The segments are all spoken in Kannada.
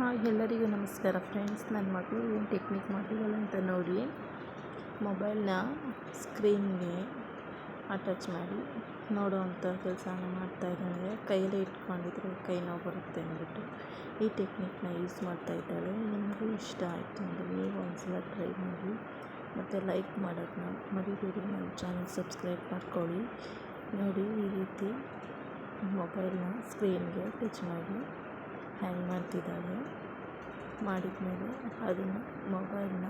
ಹಾಯ್ ಎಲ್ಲರಿಗೂ ನಮಸ್ಕಾರ ಫ್ರೆಂಡ್ಸ್. ನನ್ನ ಮಗಳು ಏನು ಟೆಕ್ನಿಕ್ ಮಾಡಿದ್ದಾಳೆ ಅಂತ ನೋಡಿ. ಮೊಬೈಲ್ನ ಸ್ಕ್ರೀನ್ಗೆ ಅಟ್ಯಾಚ್ ಮಾಡಿ ನೋಡುವಂಥ ಕೆಲಸನ ಮಾಡ್ತಾಯಿದ್ದಾಳೆ ಕೈಯಲ್ಲೇ ಇಟ್ಕೊಂಡಿದ್ರೆ ಕೈ ನೋವು ಬರುತ್ತೆ ಅಂದ್ಬಿಟ್ಟು ಈ ಟೆಕ್ನಿಕ್ನ ಯೂಸ್ ಮಾಡ್ತಾ ಇದ್ದಾಳೆ. ನಿಮಗೂ ಇಷ್ಟ ಆಯಿತು ಅಂದರೆ ನೀವು ಒಂದ್ಸಲ ಟ್ರೈ ಮಾಡಿ ಮತ್ತು ಲೈಕ್ ಮಾಡೋದನ್ನ ಮರಿಬೇಡಿ. ನನ್ನ ಚಾನಲ್ ಸಬ್ಸ್ಕ್ರೈಬ್ ಮಾಡ್ಕೊಳ್ಳಿ. ನೋಡಿ ಈ ರೀತಿ ಮೊಬೈಲ್ನ ಸ್ಕ್ರೀನ್ಗೆ ಟಚ್ ಮಾಡಿ ಹ್ಯಾಂಗ್ ಮಾಡ್ತಿದ್ದಾಳೆ ಮಾಡಿದ್ಮೇಲೆ ಅದನ್ನು ಮೊಬೈಲ್ನ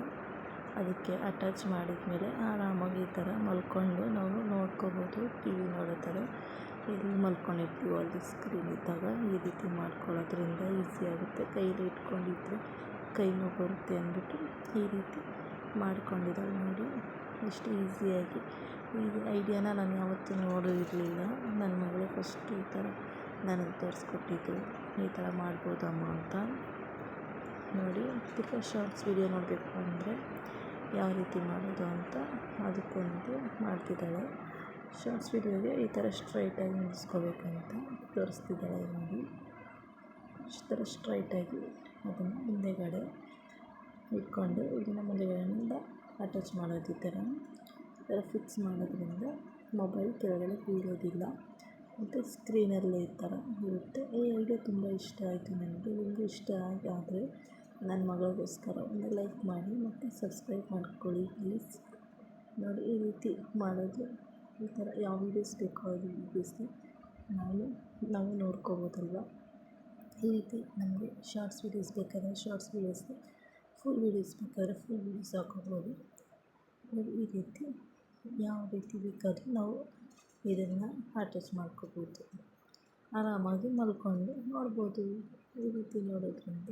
ಅದಕ್ಕೆ ಅಟ್ಯಾಚ್ ಮಾಡಿದ್ಮೇಲೆ ಆರಾಮಾಗಿ ಈ ಥರ ಮಲ್ಕೊಂಡು ನಾವು ನೋಡ್ಕೋಬೋದು ಟಿ ವಿ ನೋಡೋ ಥರ ಎಲ್ಲಿ ಮಲ್ಕೊಂಡಿರ್ತೀವೋ ಅಲ್ಲಿ ಸ್ಕ್ರೀನ್ ಇದ್ದಾಗ ಈ ರೀತಿ ಮಾಡ್ಕೊಳ್ಳೋದ್ರಿಂದ ಈಸಿ ಆಗುತ್ತೆ. ಕೈಲಿ ಇಟ್ಕೊಂಡಿದ್ರೆ ಕೈ ಬರುತ್ತೆ ಅಂದ್ಬಿಟ್ಟು ಈ ರೀತಿ ಮಾಡ್ಕೊಂಡಿದ್ದಾಳೆ ನೋಡಿ. ಎಷ್ಟು ಈಸಿಯಾಗಿ ಈ ಐಡಿಯಾನ ನಾನು ಯಾವತ್ತೂ ನೋಡಿರಲಿಲ್ಲ. ನನ್ನ ಮಗಳೇ ಫಸ್ಟ್ ಈ ಥರ ನನಗೆ ತೋರಿಸ್ಕೊಟ್ಟಿದ್ದು ಈ ಥರ ಮಾಡ್ಬೋದಮ್ಮ ಅಂತ. ನೋಡಿ ತಿರ್ಗಾ ಶಾರ್ಟ್ಸ್ ವಿಡಿಯೋ ನೋಡಬೇಕು ಅಂದರೆ ಯಾವ ರೀತಿ ಮಾಡೋದು ಅಂತ ಅದಕ್ಕೊಂದು ಮಾಡ್ತಿದ್ದಾಳೆ. ಶಾರ್ಟ್ಸ್ ವಿಡಿಯೋಗೆ ಈ ಥರ ಸ್ಟ್ರೈಟಾಗಿ ನಿಲ್ಲಿಸ್ಕೋಬೇಕಂತ ತೋರಿಸ್ತಿದ್ದಾಳೆ ನೋಡಿ. ಈ ಥರ ಸ್ಟ್ರೈಟಾಗಿ ಅದನ್ನು ಮುಂದೆಗಡೆ ಇಟ್ಕೊಂಡು ಇದನ್ನ ಮುಂದೆಗಡೆಯಿಂದ ಅಟ್ಯಾಚ್ ಮಾಡೋದು ಈ ಥರ ಈ ಥರ ಫಿಕ್ಸ್ ಮಾಡೋದ್ರಿಂದ ಮೊಬೈಲ್ ಕೆಳಗಡೆ ಬೀಳೋದಿಲ್ಲ. ಮತ್ತು ಸ್ಕ್ರೀನಲ್ಲೇ ಈ ಥರ ಇರುತ್ತೆ. ಈ ಐಡಿಯಾ ತುಂಬ ಇಷ್ಟ ಆಯಿತು ನನಗೆ. ನಿಮಗೂ ಇಷ್ಟ ಆದರೆ ನನ್ನ ಮಗಳಿಗೋಸ್ಕರ ಒಂದು ಲೈಕ್ ಮಾಡಿ ಮತ್ತು ಸಬ್ಸ್ಕ್ರೈಬ್ ಮಾಡ್ಕೊಳ್ಳಿ ಪ್ಲೀಸ್ ನೋಡಿ ಈ ರೀತಿ ಮಾಡೋದು. ಈ ಥರ ಯಾವ ವೀಡಿಯೋಸ್ ಬೇಕೋ ಅದು ವೀಡಿಯೋಸ್ನ ನಾವು ನಾವು ನೋಡ್ಕೋಬೋದಲ್ವ? ಈ ರೀತಿ ನಮಗೆ ಶಾರ್ಟ್ಸ್ ವೀಡಿಯೋಸ್ ಬೇಕಾದರೆ ಶಾರ್ಟ್ಸ್ ವೀಡಿಯೋಸ್ನ ಫುಲ್ ವೀಡಿಯೋಸ್ ಬೇಕಾದರೆ ಫುಲ್ ವೀಡಿಯೋಸ್ ಹಾಕೋಬೋದು. ಈ ರೀತಿ ಯಾವ ರೀತಿ ಬೇಕಾದರೂ ನಾವು ಇದನ್ನು ಅಟ್ಯಾಚ್ ಮಾಡ್ಕೋಬೋದು. ಆರಾಮಾಗಿ ಮಲ್ಕೊಂಡು ನೋಡ್ಬೋದು. ಈ ರೀತಿ ನೋಡೋದ್ರಿಂದ